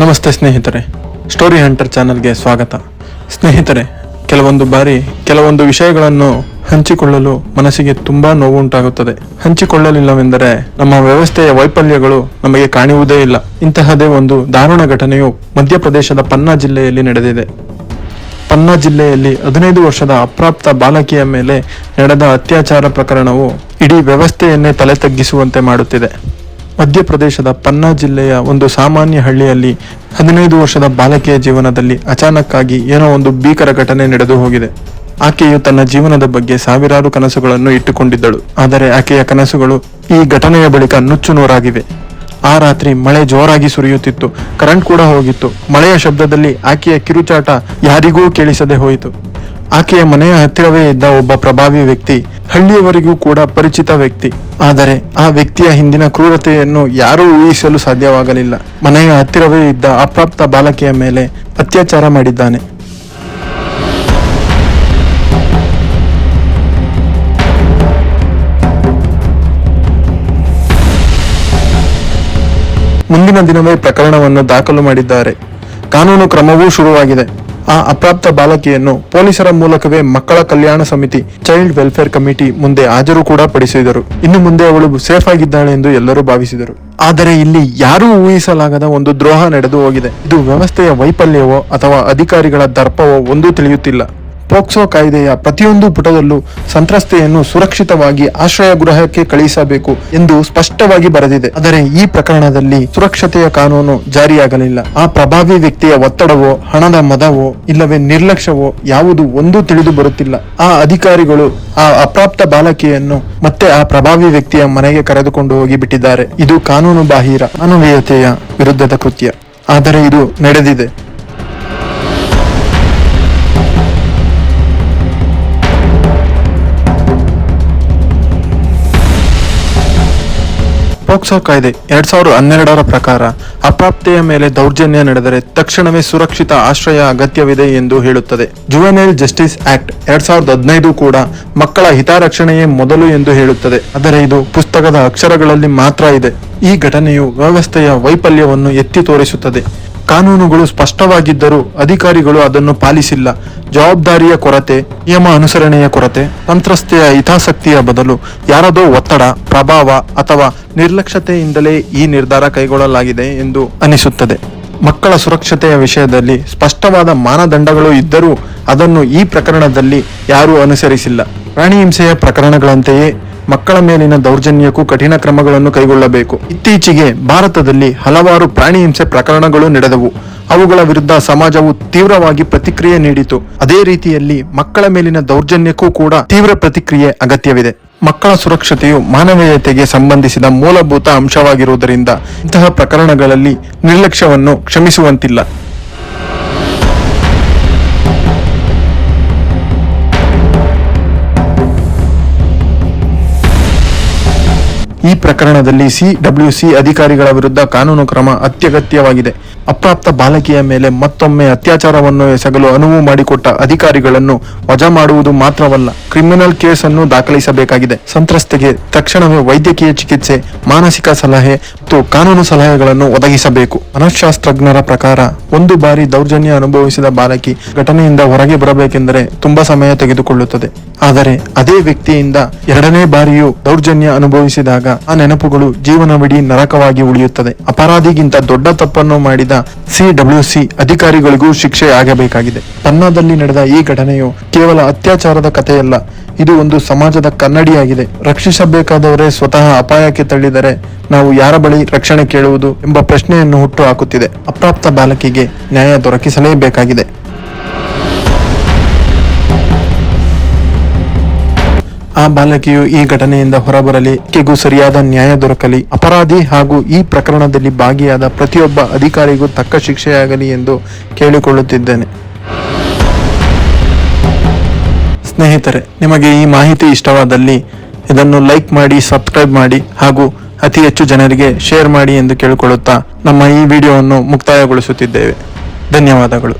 ನಮಸ್ತೆ ಸ್ನೇಹಿತರೆ story hunter ಚಾನಲ್ಗೆ ಸ್ವಾಗತ. ಸ್ನೇಹಿತರೆ, ಕೆಲವೊಂದು ಬಾರಿ ಕೆಲವೊಂದು ವಿಷಯಗಳನ್ನು ಹಂಚಿಕೊಳ್ಳಲು ಮನಸ್ಸಿಗೆ ತುಂಬಾ ನೋವುಂಟಾಗುತ್ತದೆ. ಹಂಚಿಕೊಳ್ಳಲಿಲ್ಲವೆಂದರೆ ನಮ್ಮ ವ್ಯವಸ್ಥೆಯ ವೈಫಲ್ಯಗಳು ನಮಗೆ ಕಾಣುವುದೇ ಇಲ್ಲ. ಇಂತಹದೇ ಒಂದು ದಾರುಣ ಘಟನೆಯು ಮಧ್ಯಪ್ರದೇಶದ ಪನ್ನಾ ಜಿಲ್ಲೆಯಲ್ಲಿ ನಡೆದಿದೆ. ಪನ್ನಾ ಜಿಲ್ಲೆಯಲ್ಲಿ ಹದಿನೈದು ವರ್ಷದ ಅಪ್ರಾಪ್ತ ಬಾಲಕಿಯ ಮೇಲೆ ನಡೆದ ಅತ್ಯಾಚಾರ ಪ್ರಕರಣವು ಇಡೀ ವ್ಯವಸ್ಥೆಯನ್ನೇ ತಲೆ ತಗ್ಗಿಸುವಂತೆ ಮಾಡುತ್ತಿದೆ. ಮಧ್ಯಪ್ರದೇಶದ ಪನ್ನಾ ಜಿಲ್ಲೆಯ ಒಂದು ಸಾಮಾನ್ಯ ಹಳ್ಳಿಯಲ್ಲಿ ಹದಿನೈದು ವರ್ಷದ ಬಾಲಕಿಯ ಜೀವನದಲ್ಲಿ ಅಚಾನಕ್ಕಾಗಿ ಏನೋ ಒಂದು ಭೀಕರ ಘಟನೆ ನಡೆದು ಹೋಗಿದೆ. ಆಕೆಯು ತನ್ನ ಜೀವನದ ಬಗ್ಗೆ ಸಾವಿರಾರು ಕನಸುಗಳನ್ನು ಇಟ್ಟುಕೊಂಡಿದ್ದಳು. ಆದರೆ ಆಕೆಯ ಕನಸುಗಳು ಈ ಘಟನೆಯ ಬಳಿಕ ನುಚ್ಚು ನೂರಾಗಿವೆ ಆ ರಾತ್ರಿ ಮಳೆ ಜೋರಾಗಿ ಸುರಿಯುತ್ತಿತ್ತು. ಕರೆಂಟ್ ಕೂಡ ಹೋಗಿತ್ತು. ಮಳೆಯ ಶಬ್ದದಲ್ಲಿ ಆಕೆಯ ಕಿರುಚಾಟ ಯಾರಿಗೂ ಕೇಳಿಸದೆ ಹೋಯಿತು. ಆಕೆಯ ಮನೆಯ ಹತ್ತಿರವೇ ಇದ್ದ ಒಬ್ಬ ಪ್ರಭಾವಿ ವ್ಯಕ್ತಿ, ಹಳ್ಳಿಯವರಿಗೂ ಕೂಡ ಪರಿಚಿತ ವ್ಯಕ್ತಿ. ಆದರೆ ಆ ವ್ಯಕ್ತಿಯ ಹಿಂದಿನ ಕ್ರೂರತೆಯನ್ನು ಯಾರೂ ಊಹಿಸಲು ಸಾಧ್ಯವಾಗಲಿಲ್ಲ. ಮನೆಯ ಹತ್ತಿರವೇ ಇದ್ದ ಅಪ್ರಾಪ್ತ ಬಾಲಕಿಯ ಮೇಲೆ ಅತ್ಯಾಚಾರ ಮಾಡಿದ್ದಾನೆ. ಮುಂದಿನ ದಿನವೇ ಪ್ರಕರಣವನ್ನು ದಾಖಲು ಮಾಡಿದ್ದಾರೆ. ಕಾನೂನು ಕ್ರಮವೂ ಶುರುವಾಗಿದೆ. ಆ ಅಪ್ರಾಪ್ತ ಬಾಲಕಿಯನ್ನು ಪೊಲೀಸರ ಮೂಲಕವೇ ಮಕ್ಕಳ ಕಲ್ಯಾಣ ಸಮಿತಿ ಚೈಲ್ಡ್ ವೆಲ್ಫೇರ್ ಕಮಿಟಿ ಮುಂದೆ ಹಾಜರು ಕೂಡ ಪಡಿಸಿದರು. ಇನ್ನು ಮುಂದೆ ಅವಳು ಸೇಫ್ ಆಗಿದ್ದಾಳೆ ಎಂದು ಎಲ್ಲರೂ ಭಾವಿಸಿದರು. ಆದರೆ ಇಲ್ಲಿ ಯಾರೂ ಊಹಿಸಲಾಗದ ಒಂದು ದ್ರೋಹ ನಡೆದು ಹೋಗಿದೆ. ಇದು ವ್ಯವಸ್ಥೆಯ ವೈಫಲ್ಯವೋ ಅಥವಾ ಅಧಿಕಾರಿಗಳ ದರ್ಪವೋ ಒಂದೂ ತಿಳಿಯುತ್ತಿಲ್ಲ. ಪೋಕ್ಸೋ ಕಾಯ್ದೆಯ ಪ್ರತಿಯೊಂದು ಪುಟದಲ್ಲೂ ಸಂತ್ರಸ್ತೆಯನ್ನು ಸುರಕ್ಷಿತವಾಗಿ ಆಶ್ರಯ ಗೃಹಕ್ಕೆ ಕಳುಹಿಸಬೇಕು ಎಂದು ಸ್ಪಷ್ಟವಾಗಿ ಬರೆದಿದೆ. ಆದರೆ ಈ ಪ್ರಕರಣದಲ್ಲಿ ಸುರಕ್ಷತೆಯ ಕಾನೂನು ಜಾರಿಯಾಗಲಿಲ್ಲ. ಆ ಪ್ರಭಾವಿ ವ್ಯಕ್ತಿಯ ಒತ್ತಡವೋ, ಹಣದ ಮದವೋ, ಇಲ್ಲವೇ ನಿರ್ಲಕ್ಷ್ಯವೋ ಯಾವುದು ಒಂದೂ ತಿಳಿದು ಬರುತ್ತಿಲ್ಲ. ಆ ಅಧಿಕಾರಿಗಳು ಆ ಅಪ್ರಾಪ್ತ ಬಾಲಕಿಯನ್ನು ಮತ್ತೆ ಆ ಪ್ರಭಾವಿ ವ್ಯಕ್ತಿಯ ಮನೆಗೆ ಕರೆದುಕೊಂಡು ಹೋಗಿ ಬಿಟ್ಟಿದ್ದಾರೆ. ಇದು ಕಾನೂನು ಬಾಹಿರ ಮಾನವೀಯತೆಯ ವಿರುದ್ಧದ ಕೃತ್ಯ. ಆದರೆ ಇದು ನಡೆದಿದೆ. ಪೋಕ್ಸೋ ಕಾಯ್ದೆ ಎರಡ್ ಸಾವಿರದ ಹನ್ನೆರಡರ ಪ್ರಕಾರ ಅಪ್ರಾಪ್ತೆಯ ಮೇಲೆ ದೌರ್ಜನ್ಯ ನಡೆದರೆ ತಕ್ಷಣವೇ ಸುರಕ್ಷಿತ ಆಶ್ರಯ ಅಗತ್ಯವಿದೆ ಎಂದು ಹೇಳುತ್ತದೆ. ಜುವೆನೈಲ್ ಜಸ್ಟಿಸ್ ಆಕ್ಟ್ ಎರಡ್ ಸಾವಿರದ ಹದಿನೈದು ಕೂಡ ಮಕ್ಕಳ ಹಿತರಕ್ಷಣೆಯೇ ಮೊದಲು ಎಂದು ಹೇಳುತ್ತದೆ. ಆದರೆ ಇದು ಪುಸ್ತಕದ ಅಕ್ಷರಗಳಲ್ಲಿ ಮಾತ್ರ ಇದೆ. ಈ ಘಟನೆಯು ವ್ಯವಸ್ಥೆಯ ವೈಫಲ್ಯವನ್ನು ಎತ್ತಿ ತೋರಿಸುತ್ತದೆ. ಕಾನೂನುಗಳು ಸ್ಪಷ್ಟವಾಗಿದ್ದರೂ ಅಧಿಕಾರಿಗಳು ಅದನ್ನು ಪಾಲಿಸಿಲ್ಲ. ಜವಾಬ್ದಾರಿಯ ಕೊರತೆ, ನಿಯಮ ಅನುಸರಣೆಯ ಕೊರತೆ, ಸಂತ್ರಸ್ತೆಯ ಹಿತಾಸಕ್ತಿಯ ಬದಲು ಯಾರದೋ ಒತ್ತಡ, ಪ್ರಭಾವ ಅಥವಾ ನಿರ್ಲಕ್ಷ್ಯತೆಯಿಂದಲೇ ಈ ನಿರ್ಧಾರ ಕೈಗೊಳ್ಳಲಾಗಿದೆ ಎಂದು ಅನಿಸುತ್ತದೆ. ಮಕ್ಕಳ ಸುರಕ್ಷತೆಯ ವಿಷಯದಲ್ಲಿ ಸ್ಪಷ್ಟವಾದ ಮಾನದಂಡಗಳು ಇದ್ದರೂ ಅದನ್ನು ಈ ಪ್ರಕರಣದಲ್ಲಿ ಯಾರೂ ಅನುಸರಿಸಿಲ್ಲ. ಪ್ರಾಣಿ ಹಿಂಸೆಯ ಪ್ರಕರಣಗಳಂತೆಯೇ ಮಕ್ಕಳ ಮೇಲಿನ ದೌರ್ಜನ್ಯಕ್ಕೂ ಕಠಿಣ ಕ್ರಮಗಳನ್ನು ಕೈಗೊಳ್ಳಬೇಕು. ಇತ್ತೀಚೆಗೆ ಭಾರತದಲ್ಲಿ ಹಲವಾರು ಪ್ರಾಣಿ ಹಿಂಸೆ ಪ್ರಕರಣಗಳು ನಡೆದವು. ಅವುಗಳ ವಿರುದ್ಧ ಸಮಾಜವು ತೀವ್ರವಾಗಿ ಪ್ರತಿಕ್ರಿಯೆ ನೀಡಿತು. ಅದೇ ರೀತಿಯಲ್ಲಿ ಮಕ್ಕಳ ಮೇಲಿನ ದೌರ್ಜನ್ಯಕ್ಕೂ ಕೂಡ ತೀವ್ರ ಪ್ರತಿಕ್ರಿಯೆ ಅಗತ್ಯವಿದೆ. ಮಕ್ಕಳ ಸುರಕ್ಷತೆಯು ಮಾನವೀಯತೆಗೆ ಸಂಬಂಧಿಸಿದ ಮೂಲಭೂತ ಅಂಶವಾಗಿರುವುದರಿಂದ ಇಂತಹ ಪ್ರಕರಣಗಳಲ್ಲಿ ನಿರ್ಲಕ್ಷ್ಯವನ್ನು ಕ್ಷಮಿಸುವಂತಿಲ್ಲ. ಈ ಪ್ರಕರಣದಲ್ಲಿ ಸಿಡಬ್ಲ್ಯೂಸಿ ಅಧಿಕಾರಿಗಳ ವಿರುದ್ಧ ಕಾನೂನು ಕ್ರಮ ಅತ್ಯಗತ್ಯವಾಗಿದೆ. ಅಪ್ರಾಪ್ತ ಬಾಲಕಿಯ ಮೇಲೆ ಮತ್ತೊಮ್ಮೆ ಅತ್ಯಾಚಾರವನ್ನು ಎಸಗಲು ಅನುವು ಮಾಡಿಕೊಟ್ಟ ಅಧಿಕಾರಿಗಳನ್ನು ವಜಾ ಮಾಡುವುದು ಮಾತ್ರವಲ್ಲ, ಕ್ರಿಮಿನಲ್ ಕೇಸ್ ಅನ್ನು ದಾಖಲಿಸಬೇಕಾಗಿದೆ. ಸಂತ್ರಸ್ತೆಗೆ ತಕ್ಷಣವೇ ವೈದ್ಯಕೀಯ ಚಿಕಿತ್ಸೆ, ಮಾನಸಿಕ ಸಲಹೆ ಮತ್ತು ಕಾನೂನು ಸಲಹೆಗಳನ್ನು ಒದಗಿಸಬೇಕು. ಮನಃಶಾಸ್ತ್ರಜ್ಞರ ಪ್ರಕಾರ, ಒಂದು ಬಾರಿ ದೌರ್ಜನ್ಯ ಅನುಭವಿಸಿದ ಬಾಲಕಿ ಘಟನೆಯಿಂದ ಹೊರಗೆ ಬರಬೇಕೆಂದರೆ ತುಂಬಾ ಸಮಯ ತೆಗೆದುಕೊಳ್ಳುತ್ತದೆ. ಆದರೆ ಅದೇ ವ್ಯಕ್ತಿಯಿಂದ ಎರಡನೇ ಬಾರಿಯೂ ದೌರ್ಜನ್ಯ ಅನುಭವಿಸಿದಾಗ ಆ ನೆನಪುಗಳು ಜೀವನವಿಡೀ ನರಕವಾಗಿ ಉಳಿಯುತ್ತದೆ. ಅಪರಾಧಿಗಿಂತ ದೊಡ್ಡ ತಪ್ಪನ್ನು ಮಾಡಿದ ಸಿಡಬ್ಲ್ಯೂಸಿ ಅಧಿಕಾರಿಗಳಿಗೂ ಶಿಕ್ಷೆ ಆಗಬೇಕಾಗಿದೆ. ಪನ್ನಾದಲ್ಲಿ ನಡೆದ ಈ ಘಟನೆಯು ಕೇವಲ ಅತ್ಯಾಚಾರದ ಕಥೆಯಲ್ಲ, ಇದು ಒಂದು ಸಮಾಜದ ಕನ್ನಡಿಯಾಗಿದೆ. ರಕ್ಷಿಸಬೇಕಾದವರೇ ಸ್ವತಃ ಅಪಾಯಕ್ಕೆ ತಳ್ಳಿದರೆ ನಾವು ಯಾರ ಬಳಿ ರಕ್ಷಣೆ ಕೇಳುವುದು ಎಂಬ ಪ್ರಶ್ನೆಯನ್ನು ಹುಟ್ಟು ಹಾಕುತ್ತಿದೆ. ಅಪ್ರಾಪ್ತ ಬಾಲಕಿಗೆ ನ್ಯಾಯ ದೊರಕಿಸಲೇಬೇಕಾಗಿದೆ. ಆ ಬಾಲಕಿಯು ಈ ಘಟನೆಯಿಂದ ಹೊರಬರಲಿ. ಆಕೆಗೂ ಸರಿಯಾದ ನ್ಯಾಯ ದೊರಕಲಿ. ಅಪರಾಧಿ ಹಾಗೂ ಈ ಪ್ರಕರಣದಲ್ಲಿ ಭಾಗಿಯಾದ ಪ್ರತಿಯೊಬ್ಬ ಅಧಿಕಾರಿಗೂ ತಕ್ಕ ಶಿಕ್ಷೆಯಾಗಲಿ ಎಂದು ಕೇಳಿಕೊಳ್ಳುತ್ತಿದ್ದೇನೆ. ಸ್ನೇಹಿತರೆ, ನಿಮಗೆ ಈ ಮಾಹಿತಿ ಇಷ್ಟವಾದಲ್ಲಿ ಇದನ್ನು ಲೈಕ್ ಮಾಡಿ, ಸಬ್ಸ್ಕ್ರೈಬ್ ಮಾಡಿ ಹಾಗೂ ಅತಿ ಹೆಚ್ಚು ಜನರಿಗೆ ಶೇರ್ ಮಾಡಿ ಎಂದು ಕೇಳಿಕೊಳ್ಳುತ್ತಾ ನಮ್ಮ ಈ ವಿಡಿಯೋವನ್ನು ಮುಕ್ತಾಯಗೊಳಿಸುತ್ತಿದ್ದೇವೆ. ಧನ್ಯವಾದಗಳು.